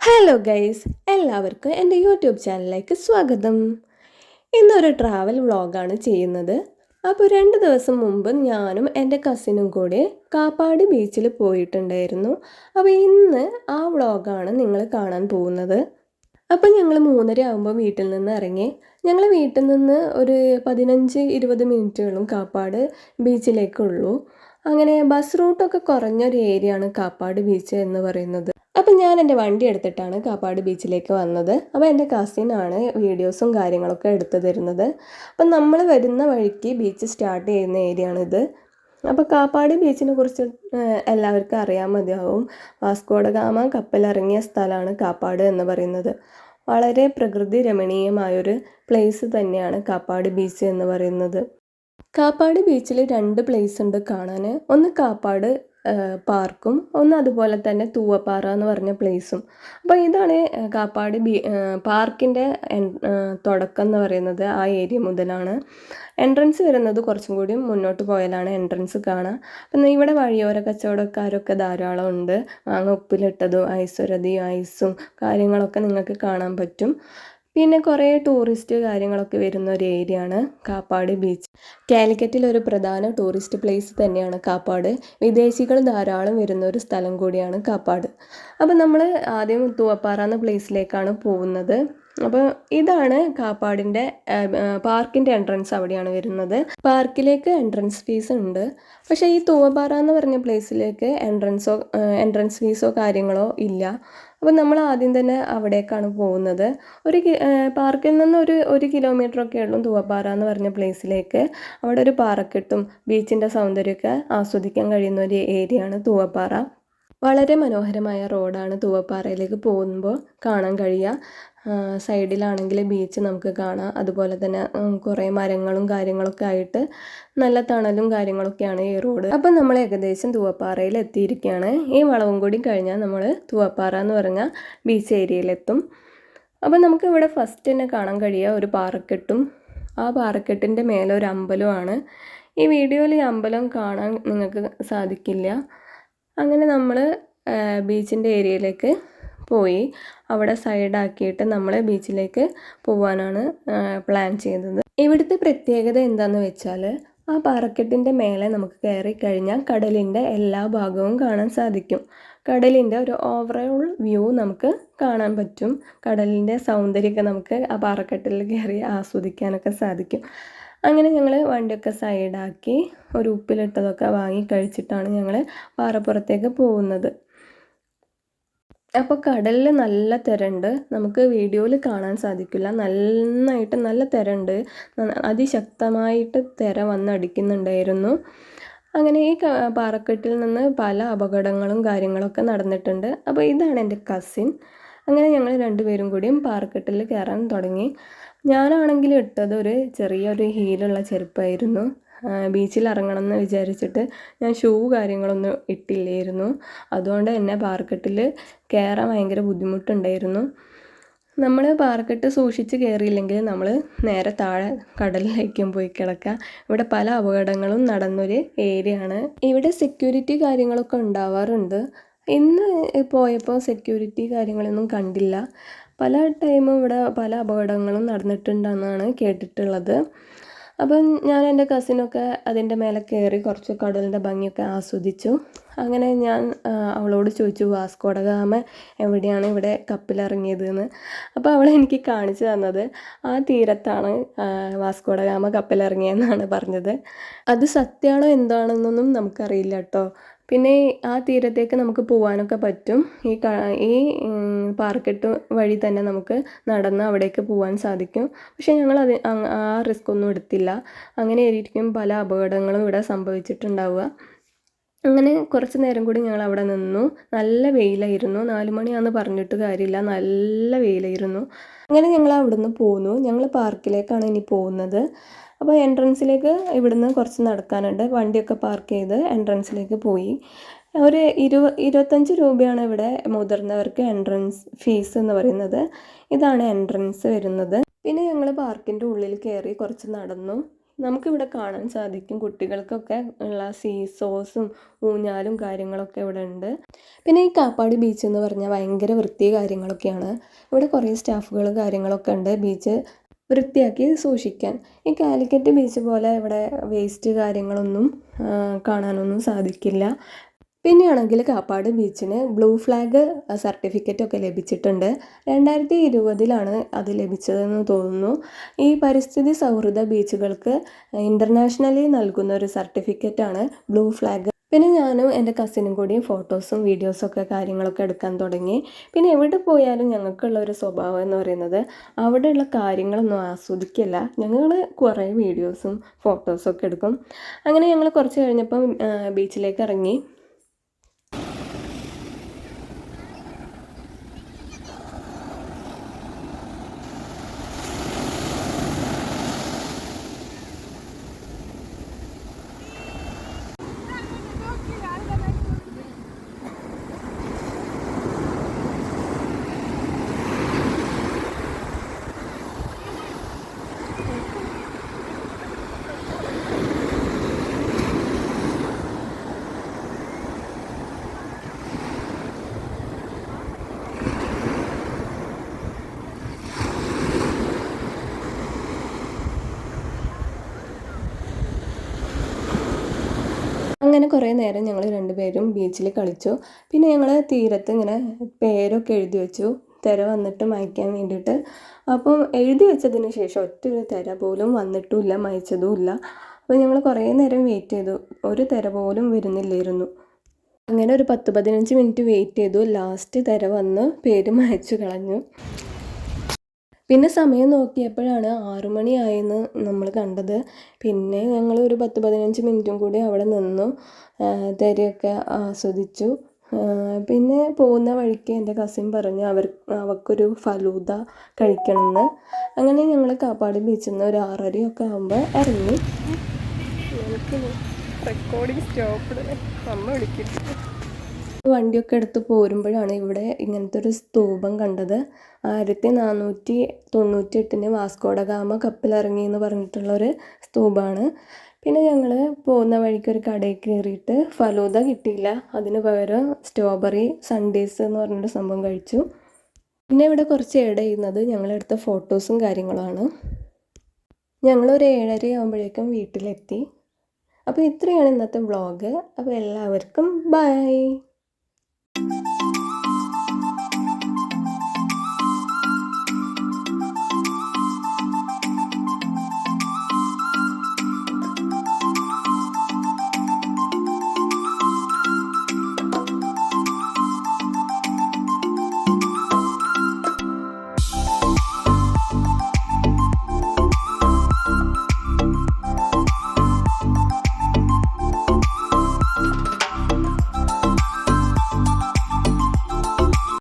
Hello guys എല്ലാവർക്കും എന്റെ YouTube ചാനലിലേക്ക് സ്വാഗതം. ഇന്നൊരു ട്രാവൽ വ്ളോഗാണ് ചെയ്യുന്നത്. അപ്പോൾ രണ്ട് ദിവസം മുമ്പ് ഞാനും എന്റെ കസിനും കൂടി കാപ്പാട് ബീച്ചിൽ പോയിട്ടുണ്ടായിരുന്നു. അപ്പോൾ ഇന്ന് ആ വ്ളോഗാണ് നിങ്ങൾ കാണാൻ പോകുന്നത്. അപ്പോൾ ഞങ്ങൾ മൂന്നര ആകുമ്പോൾ വീട്ടിൽ നിന്ന് ഇറങ്ങി. ഞങ്ങൾ വീട്ടിൽ നിന്ന് ഒരു പതിനഞ്ച് ഇരുപത് മിനിറ്റുകളും കാപ്പാട് ബീച്ചിലേക്കുള്ളൂ അങ്ങനെ ബസ് റൂട്ടൊക്കെ കുറഞ്ഞൊരു ഏരിയ ആണ് കാപ്പാട് ബീച്ച് എന്ന് പറയുന്നത്. അപ്പം ഞാൻ എന്റെ വണ്ടി എടുത്തിട്ടാണ് കാപ്പാട് ബീച്ചിലേക്ക് വന്നത്. അപ്പോൾ എന്റെ കസിനാണ് വീഡിയോസും കാര്യങ്ങളൊക്കെ എടുത്തു തരുന്നത്. അപ്പം നമ്മൾ വരുന്ന വഴിക്ക് ബീച്ച് സ്റ്റാർട്ട് ചെയ്യുന്ന ഏരിയ ആണിത് അപ്പോൾ കാപ്പാട് ബീച്ചിനെ കുറിച്ച് എല്ലാവർക്കും അറിയാൻ മതിയാവും. വാസ്കോഡ ഗാമ കപ്പലിറങ്ങിയ സ്ഥലമാണ് കാപ്പാട് എന്ന് പറയുന്നത്. വളരെ പ്രകൃതി രമണീയമായൊരു പ്ലേസ് തന്നെയാണ് കാപ്പാട് ബീച്ച് എന്ന് പറയുന്നത്. കാപ്പാട് ബീച്ചിൽ രണ്ട് പ്ലേസ് ഉണ്ട് കാണാൻ ഒന്ന് കാപ്പാട് പാർക്കും. ഒന്ന് അതുപോലെ തന്നെ തൂവപ്പാറ എന്ന് പറഞ്ഞ പ്ലേസും അപ്പോൾ ഇതാണ് കാപ്പാട് ബീ പാർക്കിന്റെ തുടക്കം എന്ന് പറയുന്നത് ആ ഏരിയ മുതലാണ്. എൻട്രൻസ് വരുന്നത് കുറച്ചും കൂടി മുന്നോട്ട് പോയാലാണ് എൻട്രൻസ് കാണുക അപ്പം ഇവിടെ വഴിയോര കച്ചവടക്കാരൊക്കെ ധാരാളം ഉണ്ട്. മാങ്ങ ഉപ്പിലിട്ടതും ഐസ്വരതി ഐസും കാര്യങ്ങളൊക്കെ നിങ്ങൾക്ക് കാണാൻ പറ്റും. പിന്നെ കുറേ ടൂറിസ്റ്റ് കാര്യങ്ങളൊക്കെ വരുന്ന ഒരു ഏരിയ ആണ് കാപ്പാട് ബീച്ച്. കാലിക്കറ്റിൽ ഒരു പ്രധാന ടൂറിസ്റ്റ് പ്ലേസ് തന്നെയാണ് കാപ്പാട്. വിദേശികൾ ധാരാളം വരുന്ന ഒരു സ്ഥലം കൂടിയാണ് കാപ്പാട്. അപ്പോൾ നമ്മൾ ആദ്യം തൂവപ്പാറ എന്ന പ്ലേസിലേക്കാണ് പോകുന്നത്. അപ്പോൾ ഇതാണ് കാപ്പാടിന്റെ പാർക്കിന്റെ എൻട്രൻസ് അവിടെയാണ് വരുന്നത്. പാർക്കിലേക്ക് എൻട്രൻസ് ഫീസ് ഉണ്ട്. പക്ഷേ ഈ തൂവപ്പാറ എന്ന് പറഞ്ഞ പ്ലേസിലേക്ക് എൻട്രൻസോ എൻട്രൻസ് ഫീസോ കാര്യങ്ങളോ ഇല്ല. അപ്പോൾ നമ്മൾ ആദ്യം തന്നെ അവിടേക്കാണ് പോകുന്നത്. ഒരു പാർക്കിൽ നിന്ന് ഒരു ഒരു കിലോമീറ്റർ ഒക്കെ ഉള്ളൂ തൂവപ്പാറ എന്ന് പറഞ്ഞ പ്ലേസിലേക്ക്. അവിടെ ഒരു പാറക്കെട്ടും ബീച്ചിന്റെ സൗന്ദര്യമൊക്കെ ആസ്വദിക്കാൻ കഴിയുന്ന ഒരു ഏരിയയാണ് തൂവപ്പാറ വളരെ മനോഹരമായ റോഡാണ് തൂവപ്പാറയിലേക്ക് പോകുമ്പോൾ കാണാൻ കഴിയുക. സൈഡിലാണെങ്കിൽ ബീച്ച് നമുക്ക് കാണാം. അതുപോലെ തന്നെ കുറേ മരങ്ങളും കാര്യങ്ങളൊക്കെ ആയിട്ട് നല്ല തണലും കാര്യങ്ങളൊക്കെയാണ് ഈ റോഡ് അപ്പം നമ്മൾ ഏകദേശം തൂവപ്പാറയിൽ എത്തിയിരിക്കുകയാണ്. ഈ വളവും കൂടി കഴിഞ്ഞാൽ നമ്മൾ തൂവപ്പാറ എന്ന് പറഞ്ഞ ബീച്ച് ഏരിയയിലെത്തും അപ്പം നമുക്ക് ഇവിടെ ഫസ്റ്റ് തന്നെ കാണാൻ കഴിയുക ഒരു പാറക്കെട്ടും. ആ പാറക്കെട്ടിന്റെ മേലെ ഒരു അമ്പലമാണ് ഈ വീഡിയോയിൽ ഈ അമ്പലം കാണാൻ നിങ്ങൾക്ക് സാധിക്കില്ല. അങ്ങനെ നമ്മൾ ബീച്ചിന്റെ ഏരിയയിലേക്ക് പോയി അവിടെ സൈഡാക്കിയിട്ട് നമ്മൾ ബീച്ചിലേക്ക് പോകാനാണ് പ്ലാൻ ചെയ്യുന്നത് ഇവിടുത്തെ പ്രത്യേകത എന്താണെന്ന് വെച്ചാൽ ആ പാറക്കെട്ടിന്റെ മേലെ നമുക്ക് കയറി കഴിഞ്ഞാൽ കടലിന്റെ എല്ലാ ഭാഗവും കാണാൻ സാധിക്കും. കടലിന്റെ ഒരു ഓവറോൾ വ്യൂ നമുക്ക് കാണാൻ പറ്റും. കടലിന്റെ സൗന്ദര്യമൊക്കെ നമുക്ക് ആ പാറക്കെട്ടിൽ കയറി ആസ്വദിക്കാനൊക്കെ സാധിക്കും. അങ്ങനെ ഞങ്ങൾ വണ്ടിയൊക്കെ സൈഡാക്കി ഒരു ഉപ്പിലിട്ടതൊക്കെ വാങ്ങി കഴിച്ചിട്ടാണ് ഞങ്ങൾ പാറപ്പുറത്തേക്ക് പോകുന്നത്. അപ്പോൾ കടലിൽ നല്ല തിരണ്ട്. നമുക്ക് വീഡിയോയിൽ കാണാൻ സാധിക്കില്ല. നന്നായിട്ട് നല്ല തിരണ്ട്. അതിശക്തമായിട്ട് തിര വന്നടിക്കുന്നുണ്ടായിരുന്നു അങ്ങനെ ഈ പാറക്കെട്ടിൽ നിന്ന് പല അപകടങ്ങളും കാര്യങ്ങളൊക്കെ നടന്നിട്ടുണ്ട്. അപ്പോൾ ഇതാണ് എന്റെ കസിൻ. അങ്ങനെ ഞങ്ങൾ രണ്ടുപേരും കൂടിയും പാറക്കെട്ടിൽ കയറാൻ തുടങ്ങി. ഞാനാണെങ്കിൽ ഇട്ടത് ഒരു ചെറിയൊരു ഹീലുള്ള ചെരുപ്പായിരുന്നു. ബീച്ചിൽ ഇറങ്ങണം എന്ന് വിചാരിച്ചിട്ട് ഞാൻ ഷൂ കാര്യങ്ങളൊന്നും ഇട്ടില്ലായിരുന്നു. അതുകൊണ്ട് തന്നെ പാർക്കെട്ടിൽ കയറാൻ ഭയങ്കര ബുദ്ധിമുട്ടുണ്ടായിരുന്നു. നമ്മൾ പാർക്കെട്ട് സൂക്ഷിച്ച് കയറിയില്ലെങ്കിൽ നമ്മൾ നേരെ താഴെ കടലിലേക്കും പോയി കിടക്കുക ഇവിടെ പല അപകടങ്ങളും നടന്നൊരു ഏരിയ ആണ് ഇവിടെ സെക്യൂരിറ്റി കാര്യങ്ങളൊക്കെ ഉണ്ടാവാറുണ്ട്. ഇന്ന് പോയപ്പോൾ സെക്യൂരിറ്റി കാര്യങ്ങളൊന്നും കണ്ടില്ല. പല ടൈമും ഇവിടെ പല അപകടങ്ങളും നടന്നിട്ടുണ്ടെന്നാണ് കേട്ടിട്ടുള്ളത്. അപ്പം ഞാൻ എന്റെ കസിനൊക്കെ അതിന്റെ മേലെ കയറി കുറച്ച് കടലിന്റെ ഭംഗിയൊക്കെ ആസ്വദിച്ചു. അങ്ങനെ ഞാൻ അവളോട് ചോദിച്ചു വാസ്കോടഗാമ എവിടെയാണ് ഇവിടെ കപ്പിലിറങ്ങിയത് എന്ന് അപ്പോൾ അവൾ എനിക്ക് കാണിച്ചു തന്നത് ആ തീരത്താണ് വാസ്കോടഗാമ കപ്പിലിറങ്ങിയെന്നാണ് പറഞ്ഞത്. അത് സത്യമാണോ എന്താണെന്നൊന്നും നമുക്കറിയില്ല കേട്ടോ. പിന്നെ ആ തീരത്തേക്ക് നമുക്ക് പോകാനൊക്കെ പറ്റും. ഈ ഈ പാർക്കെട്ട് വഴി തന്നെ നമുക്ക് നടന്ന് അവിടേക്ക് പോകാൻ സാധിക്കും. പക്ഷേ ഞങ്ങൾ അത് ആ റിസ്ക് ഒന്നും എടുത്തില്ല. അങ്ങനെ ആയിരിക്കും പല അപകടങ്ങളും ഇവിടെ സംഭവിച്ചിട്ടുണ്ടാവുക. അങ്ങനെ കുറച്ച് നേരം കൂടി ഞങ്ങൾ അവിടെ നിന്നു. നല്ല വെയിലായിരുന്നു. നാല് മണിയാണെന്ന് പറഞ്ഞിട്ട് കാര്യമില്ല. നല്ല വെയിലായിരുന്നു. അങ്ങനെ ഞങ്ങൾ അവിടുന്ന് പോന്നു. ഞങ്ങൾ പാർക്കിലേക്കാണ് ഇനി പോകുന്നത്. അപ്പോൾ എൻട്രൻസിലേക്ക് ഇവിടുന്ന് കുറച്ച് നടക്കാനുണ്ട്. വണ്ടിയൊക്കെ പാർക്ക് ചെയ്ത് എൻട്രൻസിലേക്ക് പോയി. ഒരു ഇരു ഇരുപത്തഞ്ച് രൂപയാണ് ഇവിടെ മുതിർന്നവർക്ക് എൻട്രൻസ് ഫീസ് എന്ന് പറയുന്നത്. ഇതാണ് എൻട്രൻസ് വരുന്നത്. പിന്നെ ഞങ്ങൾ പാർക്കിന്റെ ഉള്ളിൽ കയറി കുറച്ച് നടന്നു. നമുക്കിവിടെ കാണാൻ സാധിക്കും കുട്ടികൾക്കൊക്കെ ഉള്ള സീസോസും ഊഞ്ഞാലും കാര്യങ്ങളൊക്കെ ഇവിടെ ഉണ്ട്. പിന്നെ ഈ കാപ്പാട് ബീച്ച് എന്ന് പറഞ്ഞാൽ ഭയങ്കര വൃത്തി കാര്യങ്ങളൊക്കെയാണ്. ഇവിടെ കുറേ സ്റ്റാഫുകൾ കാര്യങ്ങളൊക്കെ ഉണ്ട്. ബീച്ച് വൃത്തിയാക്കി സൂക്ഷിക്കാൻ. ഈ കാലിക്കറ്റ് ബീച്ച് പോലെ ഇവിടെ വേസ്റ്റ് കാര്യങ്ങളൊന്നും കാണാനൊന്നും സാധിക്കില്ല. പിന്നെയാണെങ്കിൽ കാപ്പാട് ബീച്ചിന് ബ്ലൂ ഫ്ലാഗ് സർട്ടിഫിക്കറ്റ് ഒക്കെ ലഭിച്ചിട്ടുണ്ട്. രണ്ടായിരത്തി ഇരുപതിലാണ് അത് ലഭിച്ചതെന്ന് തോന്നുന്നു. ഈ പരിസ്ഥിതി സൗഹൃദ ബീച്ചുകൾക്ക് ഇന്റർനാഷണലി നൽകുന്ന ഒരു സർട്ടിഫിക്കറ്റാണ് ബ്ലൂ ഫ്ലാഗ് പിന്നെ ഞാനും എന്റെ കസിനും കൂടി ഫോട്ടോസും വീഡിയോസൊക്കെ കാര്യങ്ങളൊക്കെ എടുക്കാൻ തുടങ്ങി. പിന്നെ എവിടെ പോയാലും ഞങ്ങൾക്കുള്ള ഒരു സ്വഭാവം എന്ന് പറയുന്നത് അവിടെയുള്ള കാര്യങ്ങളൊന്നും ആസ്വദിക്കില്ല. ഞങ്ങൾ കുറേ വീഡിയോസും ഫോട്ടോസൊക്കെ എടുക്കും. അങ്ങനെ ഞങ്ങൾ കുറച്ച് കഴിഞ്ഞപ്പം ബീച്ചിലേക്ക് ഇറങ്ങി. അങ്ങനെ കുറേ നേരം ഞങ്ങൾ രണ്ടുപേരും ബീച്ചിൽ കളിച്ചു. പിന്നെ ഞങ്ങൾ തീരത്ത് ഇങ്ങനെ പേരൊക്കെ എഴുതി വെച്ചു. തിര വന്നിട്ട് മായ്ക്കാൻ വേണ്ടിയിട്ട്. അപ്പം എഴുതി വെച്ചതിന് ശേഷം ഒറ്റ ഒരു തിര പോലും വന്നിട്ടുമില്ല മായ്ച്ചതുമില്ല. അപ്പോൾ ഞങ്ങൾ കുറേ നേരം വെയിറ്റ് ചെയ്തു. ഒരു തിര പോലും വരുന്നില്ലായിരുന്നു. അങ്ങനെ ഒരു പത്ത് പതിനഞ്ച് മിനിറ്റ് വെയിറ്റ് ചെയ്തു. ലാസ്റ്റ് തിര വന്ന് പേര് മായ്ച്ചു കളഞ്ഞു. പിന്നെ സമയം നോക്കിയപ്പോഴാണ് ആറുമണിയായെന്ന് നമ്മൾ കണ്ടത്. പിന്നെ ഞങ്ങൾ ഒരു പത്ത് പതിനഞ്ച് മിനിറ്റും കൂടി അവിടെ നിന്നു. തിരയൊക്കെ ആസ്വദിച്ചു. പിന്നെ പോകുന്ന വഴിക്ക് എന്റെ കസിൻ പറഞ്ഞു അവർ അവൾക്കൊരു ഫലൂദ കഴിക്കണമെന്ന്. അങ്ങനെ ഞങ്ങൾ കാപ്പാട് ബീച്ചിൽ നിന്ന് ഒരു ആറരയൊക്കെ ആകുമ്പോൾ ഇറങ്ങി. റെക്കോർഡിങ് സ്റ്റോപ്പ് അമ്മ വിളിക്കുന്നു വണ്ടിയൊക്കെ എടുത്ത് പോരുമ്പോഴാണ് ഇവിടെ ഇങ്ങനത്തെ ഒരു സ്തൂപം കണ്ടത്. ആയിരത്തി നാനൂറ്റി തൊണ്ണൂറ്റി എട്ടിന് വാസ്കോഡഗാമ കപ്പിലിറങ്ങി എന്ന് പറഞ്ഞിട്ടുള്ളൊരു സ്തൂപമാണ് പിന്നെ ഞങ്ങൾ പോകുന്ന വഴിക്ക് ഒരു കടയിൽ കയറിയിട്ട് ഫലൂദ കിട്ടിയില്ല. അതിന് പകരം സ്ട്രോബെറി സൺഡേസ് എന്ന് പറഞ്ഞൊരു സംഭവം കഴിച്ചു. പിന്നെ ഇവിടെ കുറച്ച് ഏഡ് ചെയ്യുന്നത് ഞങ്ങളെടുത്ത ഫോട്ടോസും കാര്യങ്ങളുമാണ്. ഞങ്ങളൊരു ഏഴര ആകുമ്പോഴേക്കും വീട്ടിലെത്തി. അപ്പോൾ ഇത്രയാണ് ഇന്നത്തെ വ്ളോഗ്. അപ്പോൾ എല്ലാവർക്കും ബൈ.